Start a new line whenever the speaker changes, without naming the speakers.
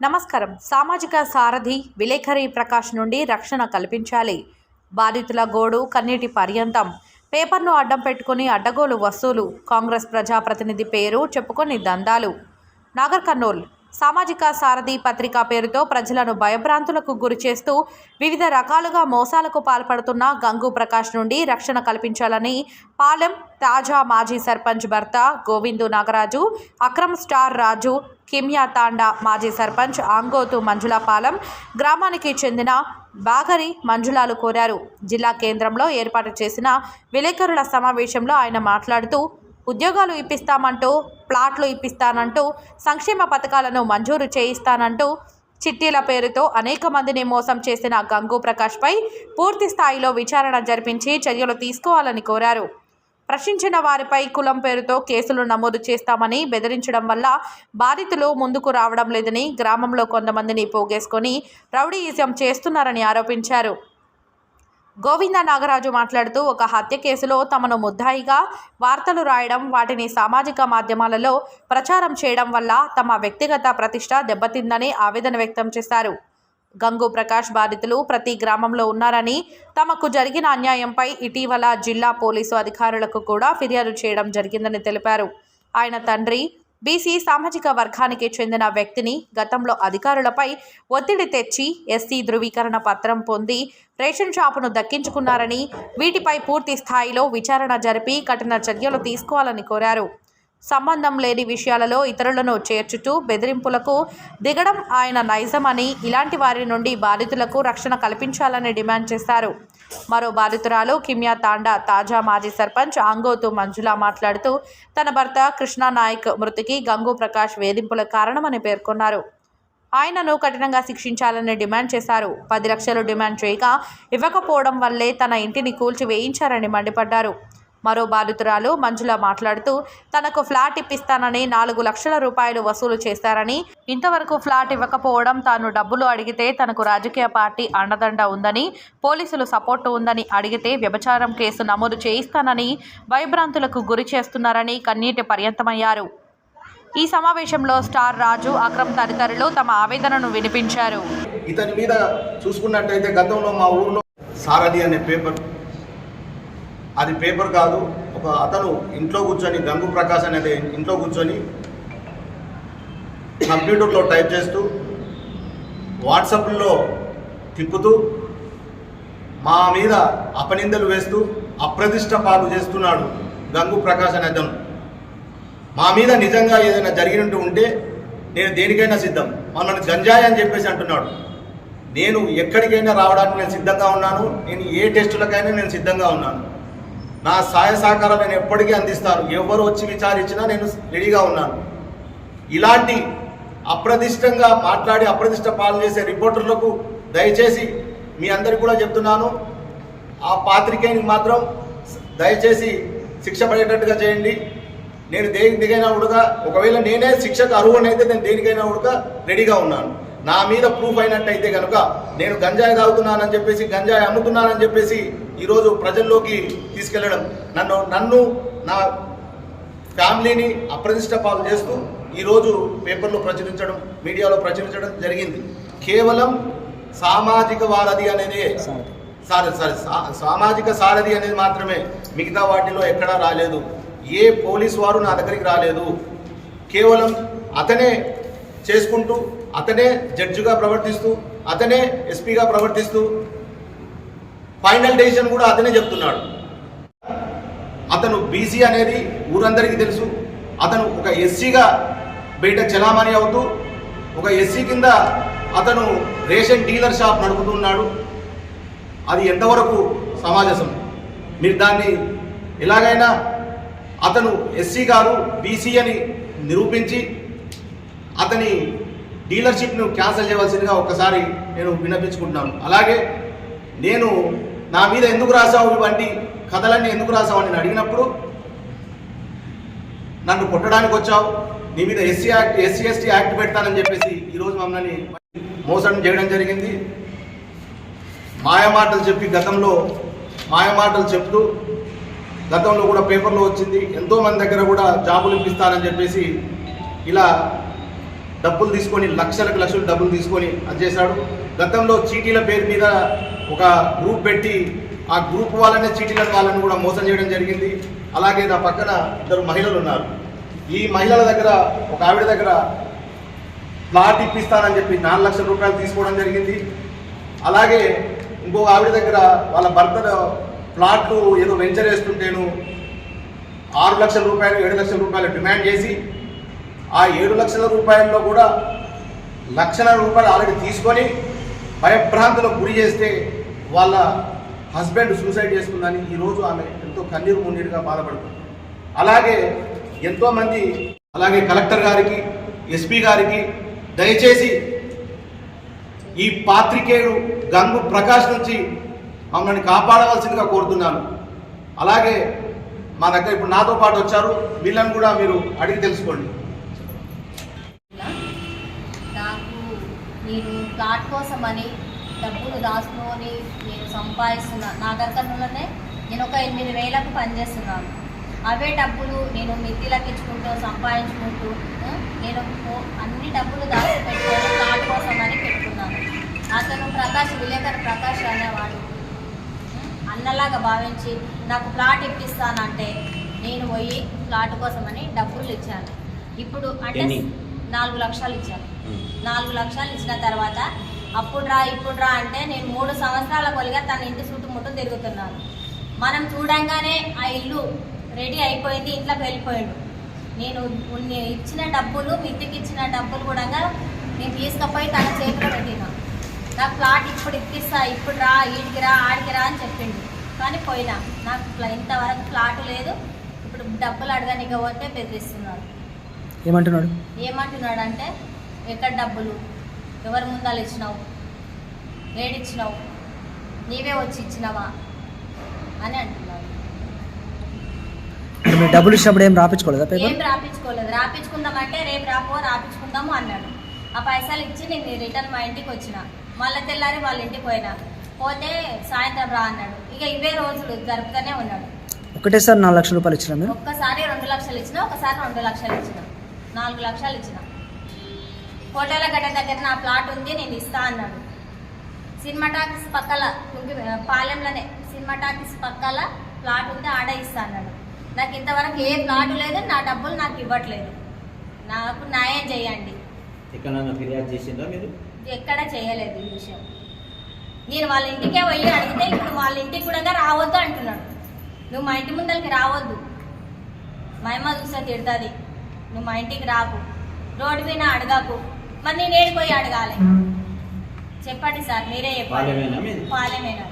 నమస్కారం. సామాజిక సారథి విలేఖరి ప్రకాష్ నుండి రక్షణ కల్పించాలి. బాధితుల గోడు కన్నీటి పర్యంతం. పేపర్ను అడ్డం పెట్టుకుని అడ్డగోలు వసూలు. కాంగ్రెస్ ప్రజాప్రతినిధి పేరు చెప్పుకొని దందాలు. నాగర్ కర్నూల్. సామాజిక సారథి పత్రికా పేరుతో ప్రజలను భయభ్రాంతులకు గురి చేస్తూ వివిధ రకాలుగా మోసాలకు పాల్పడుతున్న గంగు ప్రకాష్ నుండి రక్షణ కల్పించాలని పాలెం తాజా మాజీ సర్పంచ్ భర్త గోవిందు నాగరాజు అక్రమ్ స్టార్ రాజు కిమ్యా తాండా మాజీ సర్పంచ్ ఆంగోతు మంజులాపాలెం గ్రామానికి చెందిన బాగరి మంజులాలు కోరారు. జిల్లా కేంద్రంలో ఏర్పాటు చేసిన విలేకరుల సమావేశంలో ఆయన మాట్లాడుతూ ఉద్యోగాలు ఇప్పిస్తామంటూ ప్లాట్లు ఇప్పిస్తానంటూ సంక్షేమ పథకాలను మంజూరు చేయిస్తానంటూ చిట్టీల పేరుతో అనేక మందిని మోసం చేసిన గంగు ప్రకాష్పై పూర్తి స్థాయిలో విచారణ జరిపించి చర్యలు తీసుకోవాలని కోరారు. ప్రశ్నించిన వారిపై కులం పేరుతో కేసులు నమోదు చేస్తామని బెదిరించడం వల్ల బాధితులు ముందుకు రావడం లేదని గ్రామంలో కొంతమందిని పోగేసుకొని రౌడీయిజం చేస్తున్నారని ఆరోపించారు. గోవింద నాగరాజు మాట్లాడుతూ ఒక హత్య కేసులో తమను ముద్దాయిగా వార్తలు రాయడం వాటిని సామాజిక మాధ్యమాలలో ప్రచారం చేయడం వల్ల తమ వ్యక్తిగత ప్రతిష్ట దెబ్బతిందని ఆవేదన వ్యక్తం చేశారు. గంగు ప్రకాష్ బాధితులు ప్రతి గ్రామంలో ఉన్నారని తమకు జరిగిన అన్యాయంపై ఇటీవల జిల్లా పోలీసు అధికారులకు కూడా ఫిర్యాదు చేయడం జరిగిందని తెలిపారు. ఆయన తండ్రి బీసీ సామాజిక వర్గానికి చెందిన వ్యక్తిని గతంలో అధికారులపై ఒత్తిడి తెచ్చి ఎస్సీ ధృవీకరణ పత్రం పొంది రేషన్ షాపును దక్కించుకున్నారని వీటిపై పూర్తి స్థాయిలో విచారణ జరిపి కఠిన చర్యలు తీసుకోవాలని కోరారు. సంబంధం లేని విషయాలలో ఇతరులను చేర్చుతూ బెదిరింపులకు దిగడం ఆయన నైజమని ఇలాంటి వారి నుండి బాధితులకు రక్షణ కల్పించాలని డిమాండ్ చేశారు. మరో బాధితురాలు కిమ్యా తాండా తాజా మాజీ సర్పంచ్ అంగోతు మంజుల మాట్లాడుతూ తన భర్త కృష్ణా నాయక్ మృతికి గంగు ప్రకాష్ వేధింపుల కారణమని పేర్కొన్నారు. ఆయనను కఠినంగా శిక్షించాలని డిమాండ్ చేశారు. పది లక్షలు డిమాండ్ చేయగా ఇవ్వకపోవడం వల్లే తన ఇంటిని కూల్చి వేయించారని మండిపడ్డారు. మరో బాధితురాలు మంజుల మాట్లాడుతూ తనకు ఫ్లాట్ ఇప్పిస్తానని నాలుగు లక్షల రూపాయలు వసూలు చేశారని ఇంతవరకు ఫ్లాట్ ఇవ్వకపోవడం తాను డబ్బులు అడిగితే తనకు రాజకీయ పార్టీ అండదండ ఉందని పోలీసులు సపోర్టు ఉందని అడిగితే వ్యభిచారం కేసు నమోదు చేయిస్తానని భయభ్రాంతులకు గురి చేస్తున్నారని కన్నీటి పర్యంతమయ్యారు. ఈ సమావేశంలో స్టార్ రాజు అక్రమ్ తదితరులు తమ ఆవేదనను వినిపించారు.
ఇతని మీద చూసుకున్నట్టయితే గతంలో మా ఊర్లో సారథి అనే పేపర్ అది పేపర్ కాదు ఒక అతను ఇంట్లో కూర్చొని గంగు ప్రకాశ్ అనేది ఇంట్లో కూర్చొని కంప్యూటర్లో టైప్ చేస్తూ వాట్సాప్లో తిప్పుతూ మా మీద అపనిందలు వేస్తూ అప్రతిష్ట పాలు చేస్తున్నాడు గంగు ప్రకాశ్ అనే అతను. మా మీద నిజంగా ఏదైనా జరిగినట్టు ఉంటే నేను దేనికైనా సిద్ధం. మనల్ని గంజాయి అని చెప్పేసి అంటున్నాడు. నేను ఎక్కడికైనా రావడానికి నేను సిద్ధంగా ఉన్నాను నేను ఏ టెస్టులకైనా నేను సిద్ధంగా ఉన్నాను. నా సహాయ సహకారం నేను ఎప్పటికీ అందిస్తాను. ఎవరు వచ్చి విచారించినా నేను రెడీగా ఉన్నాను. ఇలాంటి అప్రదిష్టంగా మాట్లాడి అప్రదిష్ట పాలన చేసే రిపోర్టర్లకు దయచేసి మీ అందరికి కూడా చెప్తున్నాను ఆ పాత్రికేయునికి మాత్రం దయచేసి శిక్ష పడేటట్టుగా చేయండి. నేను దేనికి దిగైనా ఉడక ఒకవేళ నేనే శిక్షకు అర్హునైతే నేను దేనికైనా ఉడక రెడీగా ఉన్నాను. నా మీద ప్రూఫ్ అయినట్టయితే కనుక నేను గంజాయి తాగుతున్నానని చెప్పేసి గంజాయి అమ్ముతున్నానని చెప్పేసి ఈరోజు ప్రజల్లోకి తీసుకెళ్ళడం నన్ను నన్ను నా ఫ్యామిలీని అప్రతిష్ట పాలు చేస్తూ ఈరోజు పేపర్లో ప్రచురించడం మీడియాలో ప్రచురించడం జరిగింది. కేవలం సామాజిక వారధి అనేది. సారీ సారీ సా- సామాజిక సారథి అనేది మాత్రమే. మిగతా వాటిలో ఎక్కడా రాలేదు. ఏ పోలీస్ వారు నా దగ్గరికి రాలేదు. కేవలం అతనే చేసుకుంటూ అతనే జడ్జిగా ప్రవర్తిస్తూ అతనే ఎస్పీగా ప్రవర్తిస్తూ ఫైనల్ డెసిషన్ కూడా అతనే చెప్తున్నాడు. అతను బీసీ అనేది ఊరందరికీ తెలుసు. అతను ఒక ఎస్సీగా బయట చలామణి అవుతూ ఒక ఎస్సీ కింద అతను రేషన్ డీలర్ షాప్ నడుపుతున్నాడు అది ఎంతవరకు సమాజసం? మీరు దాన్ని ఎలాగైనా అతను ఎస్సీ గారు బీసీ అని నిరూపించి అతని డీలర్షిప్ను క్యాన్సిల్ చేయవలసిందిగా ఒకసారి నేను విన్నపించుకుంటున్నాను. అలాగే నేను నా మీద ఎందుకు రాసావు ఇవంటి కథలన్నీ ఎందుకు రాసావు అని అడిగినప్పుడు నన్ను కొట్టడానికి వచ్చావు నీ మీద SC act SC ST act పెడతానని చెప్పేసి ఈరోజు మమ్మల్ని మోసం చేయడం జరిగింది. మాయమాటలు చెప్పి గతంలో మాయమాటలు చెప్తూ గతంలో కూడా పేపర్లో వచ్చింది ఎంతో మంది దగ్గర కూడా జాబులు ఇప్పిస్తానని చెప్పేసి ఇలా డబ్బులు తీసుకొని లక్షలకు లక్షలు డబ్బులు తీసుకొని అది చేశాడు. గతంలో చీటీల పేరు మీద ఒక గ్రూప్ పెట్టి ఆ గ్రూప్ వాళ్ళనే చీటీల వాళ్ళని కూడా మోసం చేయడం జరిగింది. అలాగే నా పక్కన ఇద్దరు మహిళలు ఉన్నారు. ఈ మహిళల దగ్గర ఒక ఆవిడ దగ్గర ప్లాట్ ఇప్పిస్తానని చెప్పి నాలుగు లక్షల రూపాయలు తీసుకోవడం జరిగింది. అలాగే ఇంకో ఆవిడ దగ్గర వాళ్ళ భర్త ప్లాట్లు ఏదో వెంచర్ వేస్తుంటేను ఆరు లక్షల రూపాయలు ఏడు లక్షల రూపాయలు డిమాండ్ చేసి ఆ ఏడు లక్షల రూపాయల్లో కూడా లక్షల రూపాయలు ఆల్రెడీ తీసుకొని భయభ్రాంతులకు గురి చేస్తే వాళ్ళ హస్బెండ్ సూసైడ్ చేసుకుందని ఈరోజు ఆమె ఎంతో కన్నీరు మున్నీరుగా బాధపడుతుంది. అలాగే ఎంతోమంది అలాగే కలెక్టర్ గారికి ఎస్పీ గారికి దయచేసి ఈ పాత్రికేయుడు గంగు ప్రకాష్ నుంచి మమ్మల్ని కాపాడవలసిందిగా కోరుతున్నాను. అలాగే మా దగ్గర ఇప్పుడు నాతో పాటు వచ్చారు. వీళ్ళని కూడా మీరు అడిగి తెలుసుకోండి.
నేను ప్లాట్ కోసమని డబ్బులు దాచుకొని నేను సంపాదిస్తున్నా నా దగ్గరలోనే నేను ఒక ఎనిమిది వేలకు పనిచేస్తున్నాను. అవే డబ్బులు నేను మిత్తిలకు ఇచ్చుకుంటూ సంపాదించుకుంటూ నేను అన్ని డబ్బులు దాచి పెట్టుకొని ప్లాట్ కోసమని పెట్టుకున్నాను. అతను ప్రకాష్ విలేకరు ప్రకాష్ అనేవాడు. అన్నలాగా భావించి నాకు ప్లాట్ ఇప్పిస్తానంటే నేను పోయి ప్లాట్ కోసమని డబ్బులు ఇచ్చాను. ఇప్పుడు అంటే? నాలుగు లక్షలు ఇచ్చాను. నాలుగు లక్షలు ఇచ్చిన తర్వాత అప్పుడు రా ఇప్పుడు రా అంటే నేను మూడు సంవత్సరాల కొలిగా తన ఇంటి చుట్టుముట్టు తిరుగుతున్నాను. మనం చూడంగానే ఆ ఇల్లు రెడీ అయిపోయింది ఇంట్లోకి వెళ్ళిపోయాడు. నేను ఇచ్చిన డబ్బులు మిత్తికి ఇచ్చిన డబ్బులు కూడా నేను తీసుకుపోయి తన చేతిలో పెట్టిన. నాకు ప్లాట్ ఇప్పుడు ఇప్పిస్తా ఇప్పుడు రా ఈడికి రా ఆడికి రా అని చెప్పిండు. కానీ పోయినా నాకు ఇంతవరకు ప్లాట్ లేదు ఇప్పుడు డబ్బులు అడగనిక పోతే బెదిరిస్తున్నాడు.
ఏమంటున్నాడు?
ఏమంటున్నాడు అంటే ఎక్కడ డబ్బులు? ఎవరి ముందాలు ఇచ్చినావు? ఏడిచ్చినావు? నీవే వచ్చి ఇచ్చినావా? అని అంటున్నాడు
మరి డబ్బులు ఇచ్చినప్పుడు ఏం రాపించుకోలేదా
ఏం రాపించుకోలేదు. రాపించుకుందామంటే రేపు రాపో రాపించుకుందాము అన్నాడు. ఆ పైసలు ఇచ్చి నేను రిటర్న్ మా ఇంటికి వచ్చిన. మళ్ళీ తెల్లారి వాళ్ళ ఇంటికి పోయినా. పోతే సాయంత్రం రా అన్నాడు. ఇక ఇవే రోజులు జరుపుతూనే ఉన్నాడు.
ఒకటేసారి నాలుగు లక్షల రూపాయలు ఇచ్చినా మీరు?
ఒక్కసారి రెండు లక్షలు ఇచ్చిన ఒకసారి రెండు లక్షలు ఇచ్చిన. నాలుగు లక్షలు ఇచ్చిన. కోటల గడ్డ దగ్గర నా ప్లాట్ ఉంది నేను ఇస్తా అన్నాడు. సినిమా టాకీస్ పక్కల పాలెంలోనే సినిమా టాకీస్ పక్కల ప్లాట్ ఉంది ఆడ ఇస్తా అన్నాడు. నాకు ఇంతవరకు ఏ ప్లాట్ లేదు నా డబ్బులు నాకు ఇవ్వట్లేదు. నాకు న్యాయం చేయండి. ఎక్కడ చేయలేదు ఈ విషయం. నేను వాళ్ళ ఇంటికే పోయి అడిగితే ఇప్పుడు వాళ్ళ ఇంటికి కూడా రావద్దు అంటున్నాడు. నువ్వు మా ఇంటి ముందరికి రావద్దు. మా అమ్మ చూస్తే తిడుతుంది. నువ్వు మా ఇంటికి రాకు. రోడ్డు మీద అడగాకు. మరి నేను ఏడికి పోయి అడగాలి. చెప్పండి సార్ మీరే చెప్పండి.
పాలెమేనా